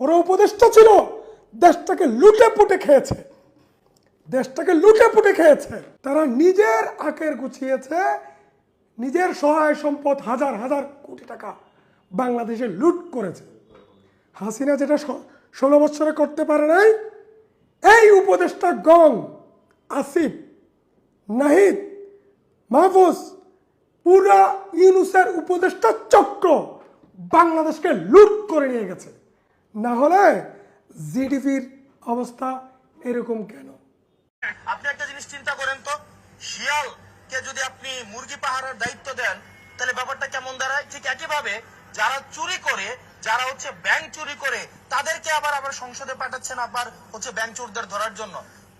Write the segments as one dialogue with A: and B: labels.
A: ওরা উপদেষ্টা ছিল, দেশটাকে লুটে পুটে খেয়েছে। দেশটাকে লুটে পুটে খেয়েছে। তারা নিজের আকের গুছিয়েছে, নিজের সহায় সম্পদ হাজার হাজার কোটি টাকা বাংলাদেশে লুট করেছে। হাসিনা যেটা ষোলো বছরে করতে পারে নাই, এই উপদেষ্টা গং, আসিফ, নাহিদ, মাহফুজ, পুরা ইউনুসের উপদেষ্টা চক্র বাংলাদেশকে লুট করে নিয়ে গেছে। না হলে জিডিপির অবস্থা এরকম কেন?
B: আপনি একটা জিনিস চিন্তা করেন তো শিয়াল কে যদি আপনি মুরগি পাহারার দায়িত্ব দেন তাহলে ব্যাপারটা কেমন দাঁড়ায়? ঠিক একইভাবে যারা চুরি করে যারা হচ্ছে ব্যাংক চুরি করে তাদেরকে আবার আবার সংসদে পাঠাচ্ছেন আবার হচ্ছে ব্যাংক চোরদের ধরার জন্য।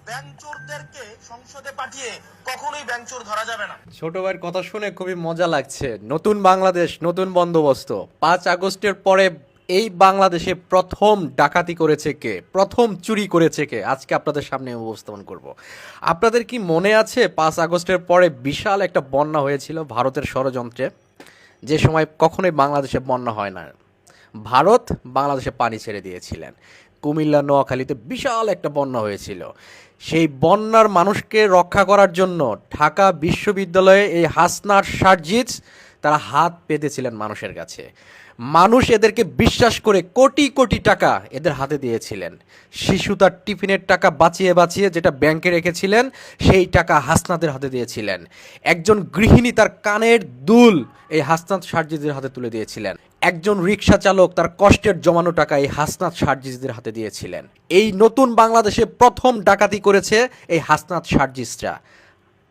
B: ব্যাংক চোরদেরকে সংসদে পাঠিয়ে কখনোই ব্যাংক চোর ধরা যাবে না।
C: ছোট ভাইয়ের কথা শুনে খুবই মজা লাগছে। নতুন বাংলাদেশ নতুন বন্দোবস্ত। পাঁচ আগস্টের পরে এই বাংলাদেশে প্রথম ডাকাতি করেছে কে? প্রথম চুরি করেছে কে? আজকে আপনাদের সামনে উপস্থাপন করব। আপনাদের কি মনে আছে, পাঁচ আগস্টের পরে বিশাল একটা বন্যা হয়েছিল ভারতের ষড়যন্ত্রে? যে সময় কখনোই বাংলাদেশে বন্যা হয় না। ভারত বাংলাদেশে পানি ছেড়ে দিয়েছিলেন। কুমিল্লা, নোয়াখালীতে বিশাল একটা বন্যা হয়েছিল। সেই বন্যার মানুষকে রক্ষা করার জন্য ঢাকা বিশ্ববিদ্যালয়ে এই হাসনার সার্জিজ তারা হাত পেতেছিলেন মানুষের কাছে। মানুষ এদেরকে বিশ্বাস করে কোটি কোটি টাকা এদের হাতে দিয়েছিলেন। শিশু তার টিফিনের টাকা বাঁচিয়ে বাঁচিয়ে যেটা ব্যাংকে রেখেছিলেন, সেই টাকা হাসনাদের হাতে দিয়েছিলেন। একজন গৃহিণী তার কানের দুল এই হাসনাত সার্জিদের হাতে তুলে দিয়েছিলেন। একজন রিক্সা চালক তার কষ্টের জমানো টাকা এই হাসনাত সার্জিসদের হাতে দিয়েছিলেন। এই নতুন বাংলাদেশে প্রথম ডাকাতি করেছে এই হাসনাত সার্জিসরা।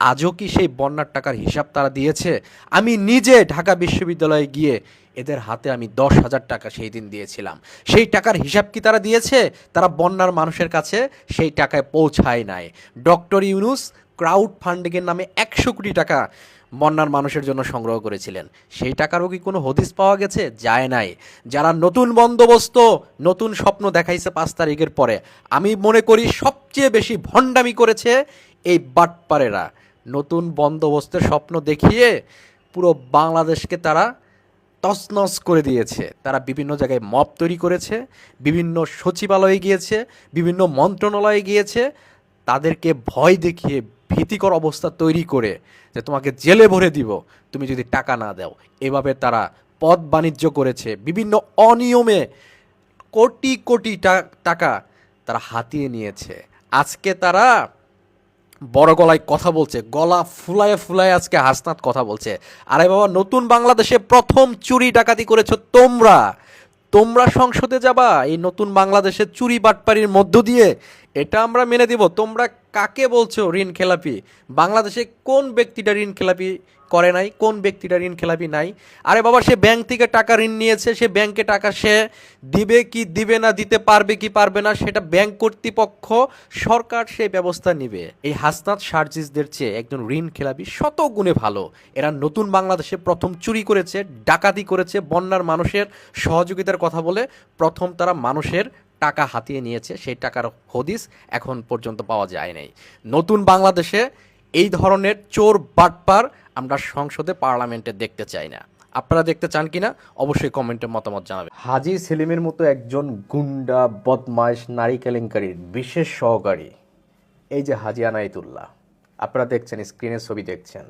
C: আজও কি সেই বন্যার টাকার হিসাব তারা দিয়েছে? আমি নিজে ঢাকা বিশ্ববিদ্যালয়ে গিয়ে এদের হাতে আমি দশ হাজার টাকা সেই দিন দিয়েছিলাম। সেই টাকার হিসাব কি তারা দিয়েছে? তারা বন্যার মানুষের কাছে সেই টাকায় পৌঁছায় নাই। ডক্টর ইউনুস ক্রাউড ফান্ডিংয়ের নামে একশো কোটি টাকা বন্যার মানুষের জন্য সংগ্রহ করেছিলেন। সেই টাকারও কি কোনো হদিস পাওয়া গেছে? যায় নাই। যারা নতুন বন্দোবস্ত, নতুন স্বপ্ন দেখাইছে পাঁচ তারিখের পরে, আমি মনে করি সবচেয়ে বেশি ভণ্ডামি করেছে এই বাটপারেরা। নতুন বন্দোবস্তের স্বপ্ন দেখিয়ে পুরো বাংলাদেশকে তারা তছনছ করে দিয়েছে। তারা বিভিন্ন জায়গায় মপ তৈরি করেছে, বিভিন্ন সচিবালয়ে গিয়েছে, বিভিন্ন মন্ত্রণালয়ে গিয়েছে। তাদেরকে ভয় দেখিয়ে ভীতিকর অবস্থা তৈরি করে যে তোমাকে জেলে ভরে দিব, তুমি যদি টাকা না দাও। এভাবে তারা পদ বাণিজ্য করেছে। বিভিন্ন অনিয়মে কোটি কোটি টাকা তারা হাতিয়ে নিয়েছে। আজকে তারা বড় গলায় কথা বলছে, গলা ফুলায় ফুলায় আজকে হাসনাত কথা বলছে। আরে বাবা, নতুন বাংলাদেশে প্রথম চুরি ডাকাতি করেছ তোমরা। তোমরা সংসদে যাবা, এই নতুন বাংলাদেশের চুরি বাটপারির মধ্য দিয়ে। এটা আমরা মেনে দিব তোমরা কাকে বলছো ঋণ খেলাপি? বাংলাদেশে কোন ব্যক্তিটা ঋণ খেলাপি করে নাই? কোন ব্যক্তিটা ঋণ খেলাপি নাই? আরে বাবা, সে ব্যাংক থেকে টাকা ঋণ নিয়েছে, সে ব্যাংকে টাকা সে দিবে কি দিবে না, দিতে পারবে কি পারবে না, সেটা ব্যাংক কর্তৃপক্ষ, সরকার সেই ব্যবস্থা নিবে। এই হাসনাত সার্জিসদের চেয়ে একজন ঋণ খেলাপি শত গুণে ভালো। এরা নতুন বাংলাদেশে প্রথম চুরি করেছে, ডাকাতি করেছে, বন্যার মানুষের সহযোগিতার কথা বলে প্রথম তারা মানুষের টাকা হাতিয়ে নিয়েছে, সেই টাকার হদিস এখন পর্যন্ত পাওয়া যায় নাই নতুন বাংলাদেশে এই ধরনের চোর বাটপার আমরা সংসদে, পার্লামেন্টে দেখতে চাই না। আপনারা দেখতে চান কিনা, অবশ্যই কমেন্টে মতামত জানাবেন। হাজি সেলিমের মতো একজন গুন্ডা, বদমাইশ, নারী কেলেঙ্কারির বিশেষ সহকারী। এই যে হাজি আনাইতুল্লাহ আপনারা দেখছেন, স্ক্রিনের ছবি দেখছেন।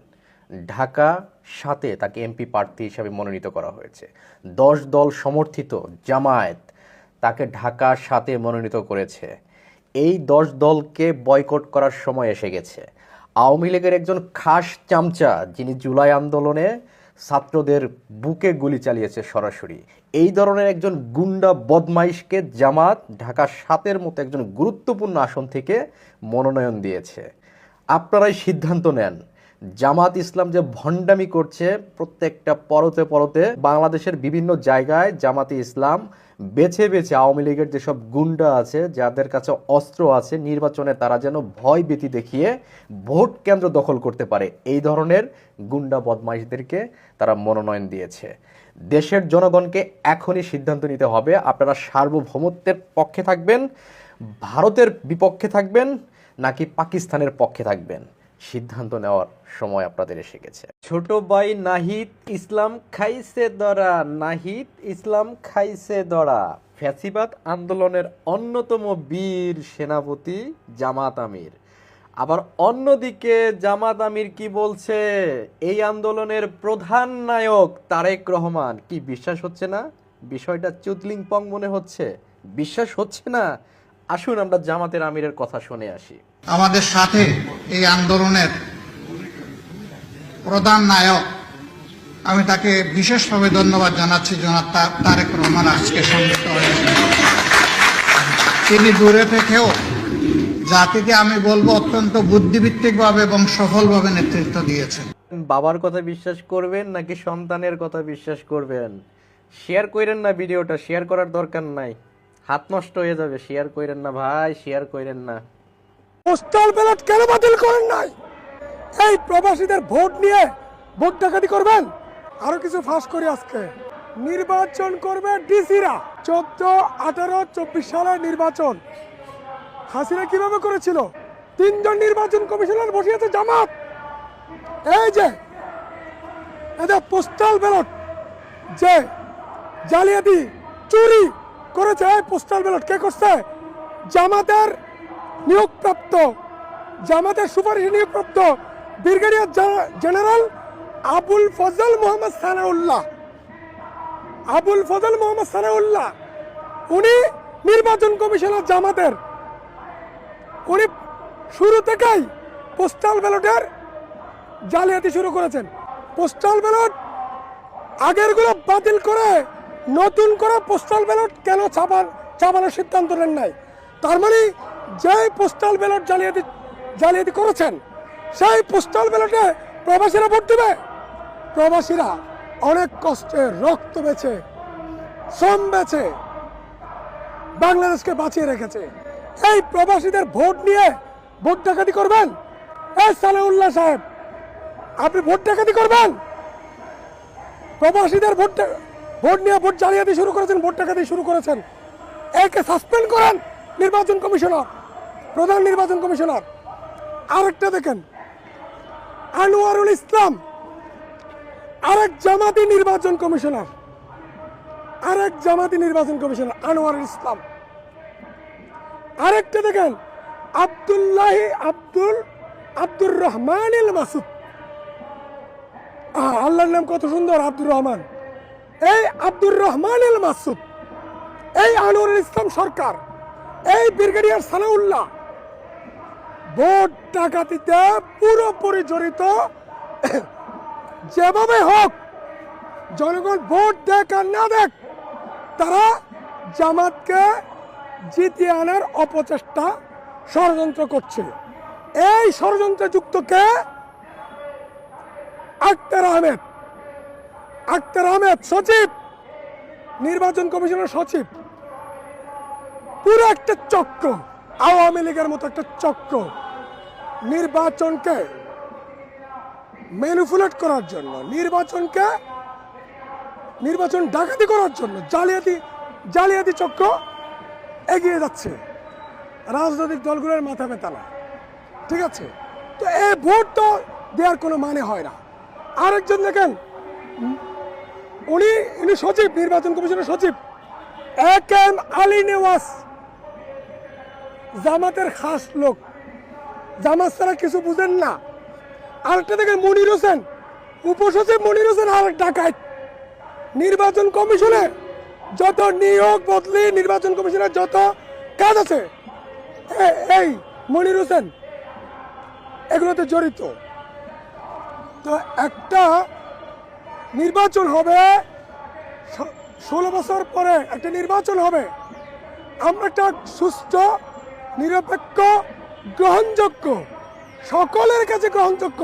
C: ঢাকা সাথে তাকে এমপি প্রার্থী হিসাবে মনোনীত করা হয়েছে। দশ দল সমর্থিত জামায়াত তাকে ঢাকার সাথে মনোনীত করেছে। এই দশ দলকে বয়কট করার সময় এসে গেছে। আওয়ামী লীগের একজন খাস চামচা, যিনি জুলাই আন্দোলনে ছাত্রদের বুকে গুলি চালিয়েছে সরাসরি। এই ধরনের একজন গুন্ডা বদমাইশকে জামাত ঢাকা সাতের মতো একজন গুরুত্বপূর্ণ আসন থেকে মনোনয়ন দিয়েছে। আপনারাই সিদ্ধান্ত নেন জামাত ইসলাম যে ভণ্ডামি করছে প্রত্যেকটা পরতে পরতে বাংলাদেশের বিভিন্ন জায়গায় জামাতে ইসলাম বেছে বেছে আওয়ামী লীগের যেসব গুন্ডা আছে, যাদের কাছে অস্ত্র আছে, নির্বাচনে তারা যেন ভয় ভীতি দেখিয়ে ভোট কেন্দ্র দখল করতে পারে। এই ধরনের গুন্ডা বদমাইশদেরকে তারা মনোনয়ন দিয়েছে। দেশের জনগণকে এখনই সিদ্ধান্ত নিতে হবে। আপনারা সার্বভৌমত্বের পক্ষে থাকবেন, ভারতের বিপক্ষে থাকবেন, নাকি পাকিস্তানের পক্ষে থাকবেন? সিদ্ধান্ত নেওয়ার সময় আপনাদের এসে গেছে। ছোট ভাই নাহিদ ইসলাম খাইছে দরা, নাহিদ ইসলাম খাইছে দরা। ফ্যাসিবাদ আন্দোলনের অন্যতম বীর সেনাপতি জামাত আমির। আবার অন্যদিকে জামাত আমির কি বলছে? এই আন্দোলনের প্রধান নায়ক তারেক রহমান। কি বিশ্বাস হচ্ছে না? বিষয়টা চুতলিংপং মনে হচ্ছে। বিশ্বাস হচ্ছে না? আসুন আমরা জামাতের আমিরের কথা শুনে আসি।
D: আমাদের সাথে এই আন্দোলনের প্রধান নায়ক আমি তাকে বিশেষভাবে ধন্যবাদ জানাচ্ছি জনাব তারেক রহমান আজকে সংযুক্ত হয়েছেন। তিনি দূরে থেকেও জাতিকে আমি বলব অত্যন্ত বুদ্ধিভিত্তিকভাবে এবং সফলভাবে নেতৃত্ব দিয়েছেন।
C: বাবার কথা বিশ্বাস করবেন নাকি সন্তানের কথা বিশ্বাস করবেন? শেয়ার কইরেন না ভিডিওটা শেয়ার করার দরকার নাই। হাত নষ্ট হয়ে যাবে শেয়ার কইরেন না ভাই শেয়ার কইরেন না।
A: পোস্টাল ব্যালট কেন বাতিল করেন নাই? এই প্রবাসীদের ভোট নিয়ে ভোট ডাকাতি করবেন? আরও কিছু ফাঁস করি আজকে। নির্বাচন করবে ডিসিরা। চোদ্দ, আঠারো, চব্বিশ সালের নির্বাচন। হাসিনা কীভাবে করেছিল? তিনজন নির্বাচন কমিশনার বসিয়েছে জামাত। এই যে, এদের পোস্টাল ব্যালট যে জালিয়াতি, চুরি করেছে? পোস্টাল ব্যালট কে করছে? জামাতের নিয়োগপ্রাপ্ত, জামাতের সুপারিশ নিয়োগপ্রাপ্ত ব্রিগেডিয়ার জেনারেল আবুল ফজল মোহাম্মদ সানাউল্লাহ। আবুল ফজল মোহাম্মদ সানাউল্লাহ, উনি নির্বাচন কমিশনার জামাতের। উনি শুরু থেকেই পোস্টাল ব্যালটের জালিয়াতি শুরু করেছেন। পোস্টাল ব্যালট আগেরগুলো বাতিল করে নতুন করে পোস্টাল ব্যালট কেন ছাপান ছাপানোর সিদ্ধান্ত নেন নাই? তার মানে যেই পোস্টাল ব্যালট জালিয়াতি জালিয়াতি করেছেন, সেই পোস্টাল ব্যালটে প্রবাসীরা ভোট দেবে। প্রবাসীরা অনেক কষ্টে রক্ত বেছে, শ্রম বেছে বাংলাদেশকে বাঁচিয়ে রেখেছে। এই প্রবাসীদের ভোট নিয়ে ভোট ডাকাতি করবেন? এই সালেউল্লাহ সাহেব, আপনি ভোট ডাকাতি করবেন? প্রবাসীদের ভোট ভোট নিয়ে ভোট জালিয়াতি শুরু করেছেন, ভোট টাকা দিয়ে শুরু করেছেন। একে সাসপেন্ড করেন নির্বাচন কমিশনার, প্রধান নির্বাচন কমিশনার। আরেকটা দেখেন, আনোয়ারুল ইসলাম, আরেক জামাতি নির্বাচন কমিশনার, আরেক জামাতি নির্বাচন কমিশনার আনোয়ারুল ইসলাম। আরেকটা দেখেন, আব্দুল্লাহি আব্দুল, আব্দুর রহমান মাসুদ। আল্লাহর নাম কত সুন্দর, আব্দুর রহমান। এই আব্দুর রহমান এল মাসুদ, এই আনোয়ারুল ইসলাম সরকার, এই ব্রিগেডিয়ার সানাউল্লাহ ভোট ডাকাতিতে পুরোপুরি জড়িত। যেভাবে হোক, জনগণ ভোট দেখ আর না দেখ তারা জামাতকে জিতিয়ে আনার অপচেষ্টা ষড়যন্ত্র করছে এই ষড়যন্ত্রে যুক্ত আক্তার আহমেদ আক্তার আহমেদ, সচিব। নির্বাচন কমিশনের সচিব। পুরো একটা চক্র, আওয়ামী লীগের মতো একটা চক্র নির্বাচনকে ম্যানিপুলেট করার জন্য, নির্বাচনকে নির্বাচন ডাকাতি করার জন্য জালিয়াতি জালিয়াতি চক্র এগিয়ে যাচ্ছে। রাজনৈতিক দলগুলোর মাথা ব্যথা ঠিক আছে? তো এই ভোট তো দেওয়ার কোনো মানে হয় না। আরেকজন দেখেন উনি উনি সচিব, নির্বাচন কমিশনের সচিব। এক এম আলী নেওয়াজ জামাতের খাস লোক। জামাত ছাড়া কিছু বুঝেন না। আরেকটা দেখেন, মনির হোসেন, উপসচিব মনির হোসেন আর ডাকাত। নির্বাচন কমিশনে যত নিয়োগ, বদলি, নির্বাচন কমিশনের যত কাজ আছে এই মনির হোসেন, এগুলোতে জড়িত। তো একটা নির্বাচন হবে। ষোলো বছর পরে একটা নির্বাচন হবে। আমরা একটা সুস্থ, নিরপেক্ষ, গ্রহণযোগ্য, সকলের কাছে গ্রহণযোগ্য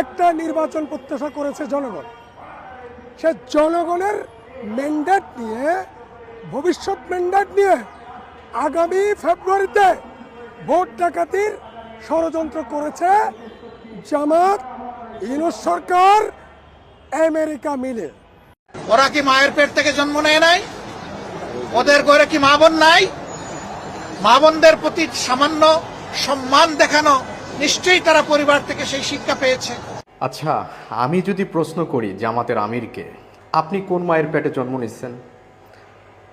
A: একটা নির্বাচন প্রত্যাশা করেছে জনগণ। সে জনগণের ম্যান্ডেট নিয়ে, ভবিষ্যৎ ম্যান্ডেট নিয়ে আগামী ফেব্রুয়ারিতে ভোট ডাকাতির ষড়যন্ত্র করেছে জামাত, ইউনুস সরকার আমেরিকা মিলে।
D: ওরা কি মায়ের পেট থেকে জন্ম নেয় নাই? ওদের ঘরে কি মা বোন নাই? মা বোনদের প্রতি সামান্য সম্মান দেখানো নিশ্চয়ই তারা পরিবার থেকে সেই শিক্ষা পেয়েছে।
C: আচ্ছা আমি যদি প্রশ্ন করি জামাতের আমিরকে আপনি কোন মায়ের পেটে জন্ম নিচ্ছেন?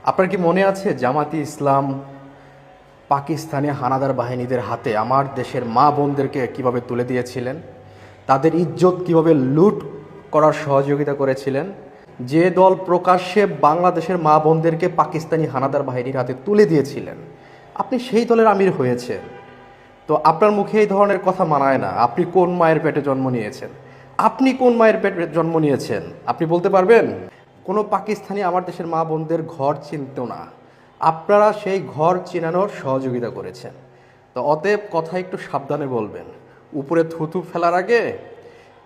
C: আপনার কি মনে আছে জামাতি ইসলাম পাকিস্তানে হানাদার বাহিনীদের হাতে আমার দেশের মা বোনদেরকে কীভাবে তুলে দিয়েছিলেন? তাদের ইজ্জত কীভাবে লুট করার সহযোগিতা করেছিলেন। যে দল প্রকাশ্যে বাংলাদেশের মা বোনদেরকে পাকিস্তানি হানাদার বাহিনীর হাতে তুলে দিয়েছিলেন, আপনি সেই দলের আমির হয়েছেন। তো আপনার মুখে এই ধরনের কথা মানায় না। আপনি কোন মায়ের পেটে জন্ম নিয়েছেন? আপনি কোন মায়ের পেটে জন্ম নিয়েছেন? আপনি বলতে পারবেন? কোনো পাকিস্তানি আমার দেশের মা বোনদের ঘর চিনত না। আপনারা সেই ঘর চিনানোর সহযোগিতা করেছেন। তো অতএব কথা একটু সাবধানে বলবেন। উপরে থুতু ফেলার আগে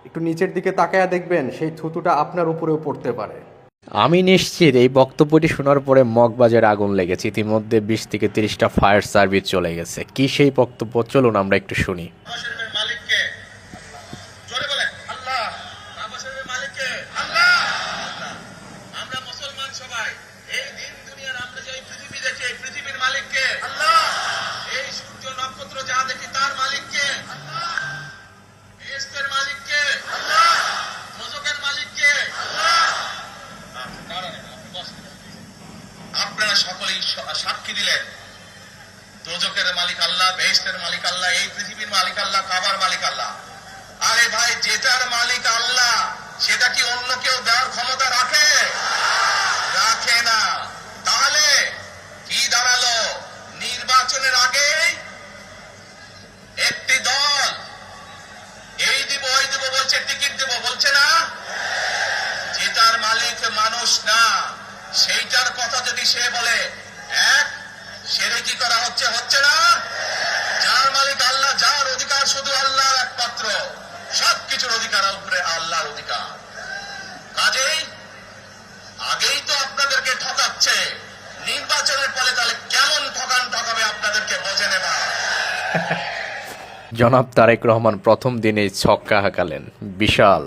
C: একটু নিচের দিকে তাকায়া দেখবেন সেই থুতুটা আপনার উপরেও পড়তে পারে। আমি নিশ্চিত এই বক্তব্যটি শোনার পরে মগবাজারে আগুন লেগেছে। ইতিমধ্যে বিশ থেকে তিরিশটা ফায়ার সার্ভিস চলে গেছে। কি সেই বক্তব্য? চলুন আমরা একটু শুনি।
B: শরীফের মালিককে। জোরে বলেন। আল্লাহ। কাবা শরীফের মালিককে। আল্লাহ। আমরা মুসলমান সবাই। এই দিন দুনিয়ার আমরা যে পৃথিবী দেখি পৃথিবীর মালিককে। আল্লাহ এই সূর্য নক্ষত্র যা দেখি তার মালিককে আল্লাহ বেহেশতের মালিককে আল্লাহ দোজখের মালিককে আল্লাহ আচ্ছা, দাঁড়ান, আপনি বসেন। আপনারা সকলেই সা- সাক্ষী দিলেন দোজকের মালিক আল্লাহ বেহেশতের মালিক আল্লাহ এই পৃথিবীর মালিক আল্লাহ কাবার মালিক আল্লাহ আরে ভাই যেটার মালিক আল্লাহ সেটা কি অন্য কেউ দেওয়ার ক্ষমতা রাখে রাখে না তাহলে কি দাঁড়াল নির্বাচনের আগে একটি দল এই দিব ওই দিব বলছে টিকিট দিব বলছে না যেটার মালিক মানুষ না সেইটার কথা যদি সে বলে এক সেরে কি করা হচ্ছে হচ্ছে না। যার মালিক আল্লাহ, যার অধিকার শুধু আল্লাহর একমাত্র। সবকিছুর অধিকার উপরে আল্লাহর অধিকার। কাজেই আগেই তো আপনাদেরকে ঠকাচ্ছে। নির্বাচনের ফলে তাহলে কেমন ঠকান ঠকাবে আপনাদেরকে বোঝে নেবা
C: জনাব তারেক রহমান প্রথম দিনেই ছক্কা হাঁকালেন। বিশাল।